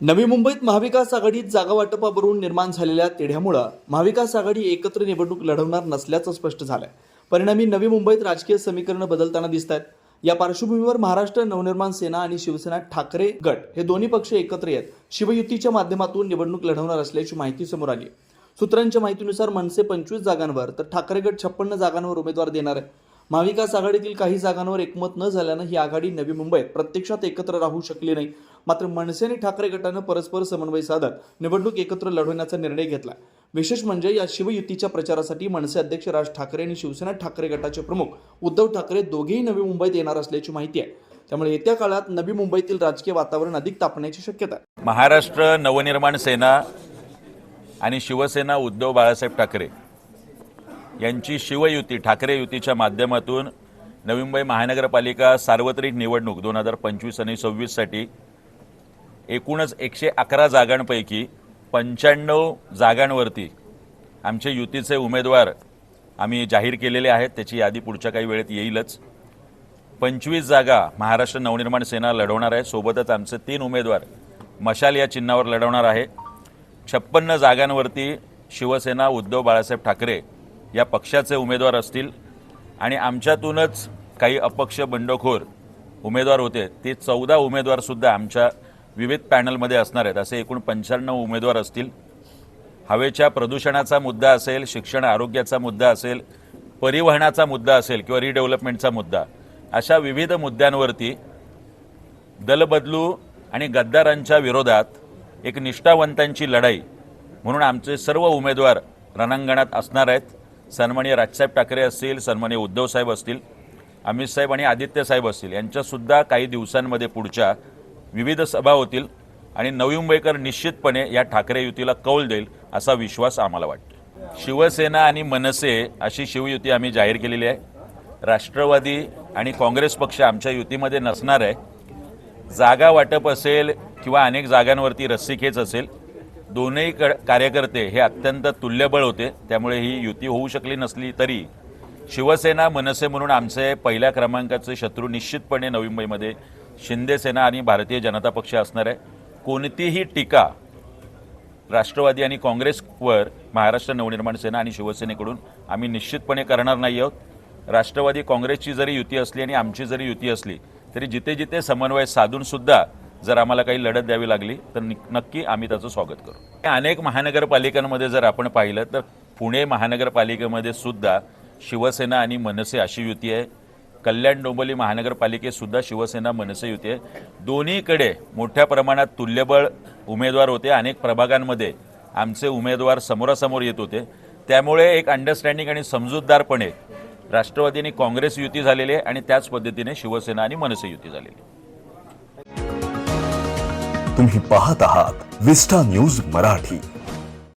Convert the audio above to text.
नवी मुंबईत महाविकास आघाडीत जागा वाटपावरून निर्माण झालेल्या तिढ्यामुळं महाविकास आघाडी एकत्र निवडणूक लढवणार नसल्याचं स्पष्ट झालंय. परिणामी नवी मुंबईत राजकीय समीकरणं बदलताना दिसत आहेत या पार्श्वभूमीवर महाराष्ट्र नवनिर्माण सेना आणि शिवसेना ठाकरे गट हे दोन्ही पक्ष एकत्र येत शिवयुतीच्या माध्यमातून निवडणूक लढवणार असल्याची माहिती समोर आली. सूत्रांच्या माहितीनुसार मनसे पंचवीस जागांवर तर ठाकरे गट छप्पन्न जागांवर उमेदवार देणार आहे. महाविकास आघाडीतील काही जागांवर एकमत न झाल्यानं ही आघाडी नवी मुंबईत प्रत्यक्षात एकत्र राहू शकली नाही. मात्र मनसे आणि ठाकरे गटानं परस्पर समन्वय साधत निवडणूक एकत्र लढवण्याचा निर्णय घेतला. विशेष म्हणजे या शिवयुतीच्या प्रचारासाठी मनसे अध्यक्ष राज ठाकरे आणि शिवसेना ठाकरे गटाचे प्रमुख उद्धव ठाकरे दोघेही नवी मुंबईत येणार असल्याची माहिती आहे. त्यामुळे येत्या काळात नवी मुंबईतील राजकीय वातावरण अधिक तापण्याची शक्यता आहे. महाराष्ट्र नवनिर्माण सेना आणि शिवसेना उद्धव बाळासाहेब ठाकरे यांची शिवयुती ठाकरे युतीच्या माध्यमातून नवी मुंबई महानगरपालिका सार्वत्रिक निवडणूक दोन हजार पंचवीस आणि सव्वीससाठी एकूणच एकशे अकरा जागांपैकी पंच्याण्णव जागांवरती आमचे युतीचे उमेदवार आम्ही जाहीर केलेले आहेत. त्याची यादी पुढच्या काही वेळेत येईलच. पंचवीस जागा महाराष्ट्र नवनिर्माण सेना लढवणार आहे. सोबतच आमचे तीन उमेदवार मशाल या चिन्हावर लढवणार आहे. छप्पन्न जागांवरती शिवसेना उद्धव बाळासाहेब ठाकरे या पक्षाचे उमेदवार असतील. आणि आमच्यातूनच काही अपक्ष बंडखोर उमेदवार होते. ते चौदा उमेदवारसुद्धा आमच्या विविध पॅनलमध्ये असणार आहेत. असे एकूण पंच्याण्णव उमेदवार असतील. हवेच्या प्रदूषणाचा मुद्दा असेल शिक्षण आरोग्याचा मुद्दा असेल परिवहनाचा मुद्दा असेल किंवा रिडेव्हलपमेंटचा मुद्दा अशा विविध मुद्द्यांवरती दलबदलू आणि गद्दारांच्या विरोधात एक निष्ठावंतांची लढाई म्हणून आमचे सर्व उमेदवार रणांगणात असणार आहेत. सन्माननीय राजसाहेब ठाकरे असतील सन्माननीय उद्धवसाहेब असतील अमित साहेब आणि आदित्य साहेब असतील यांच्यासुद्धा काही दिवसांमध्ये पुढच्या विविध सभा होतील आणि नवी मुंबईकर निश्चितपणे या ठाकरे युतीला कौल देईल असा विश्वास आम्हाला वाटतो शिवसेना आणि मनसे अशी शिवयुती आम्ही जाहीर केलेली आहे. राष्ट्रवादी आणि काँग्रेस पक्ष आमच्या युतीमध्ये नसणार आहे. जागा वाटप असेल किंवा अनेक जागांवरती रस्सीखेच असेल दोनही क कार्यकर्ते हे अत्यंत तुल्यबळ होते. त्यामुळे ही युती होऊ शकली नसली तरी शिवसेना मनसे म्हणून आमचे पहिल्या क्रमांकाचे शत्रू निश्चितपणे नवी मुंबईमध्ये शिंदे सेना आणि भारतीय जनता पक्ष असणार आहे कोणतीही टीका राष्ट्रवादी आणि काँग्रेसवर महाराष्ट्र नवनिर्माण सेना आणि शिवसेनेकडून आम्ही निश्चितपणे करणार नाही आहोत. राष्ट्रवादी काँग्रेसची जरी युती असली आणि आमची जरी युती असली तरी जिथे जिथे समन्वय साधूनसुद्धा जर आम्हाला काही लढत द्यावी लागली तर नक्की आम्ही त्याचं स्वागत करू. अनेक महानगरपालिकांमध्ये जर आपण पाहिलं तर पुणे महानगरपालिकेमध्ये सुद्धा शिवसेना आणि मनसे अशी युती आहे कल्याण डोंबोली महानगरपालिकेतसुद्धा शिवसेना मनसे युती आहे दोन्हीकडे मोठ्या प्रमाणात तुल्यबळ उमेदवार होते. अनेक प्रभागांमध्ये आमचे उमेदवार समोरासमोर येत होते. त्यामुळे एक अंडरस्टँडिंग आणि समजूतदारपणे राष्ट्रवादी आणि काँग्रेस युती झालेली आहे आणि त्याच पद्धतीने शिवसेना आणि मनसे युती झालेली तुम्ही पाहत आहात विस्टा न्यूज मराठी.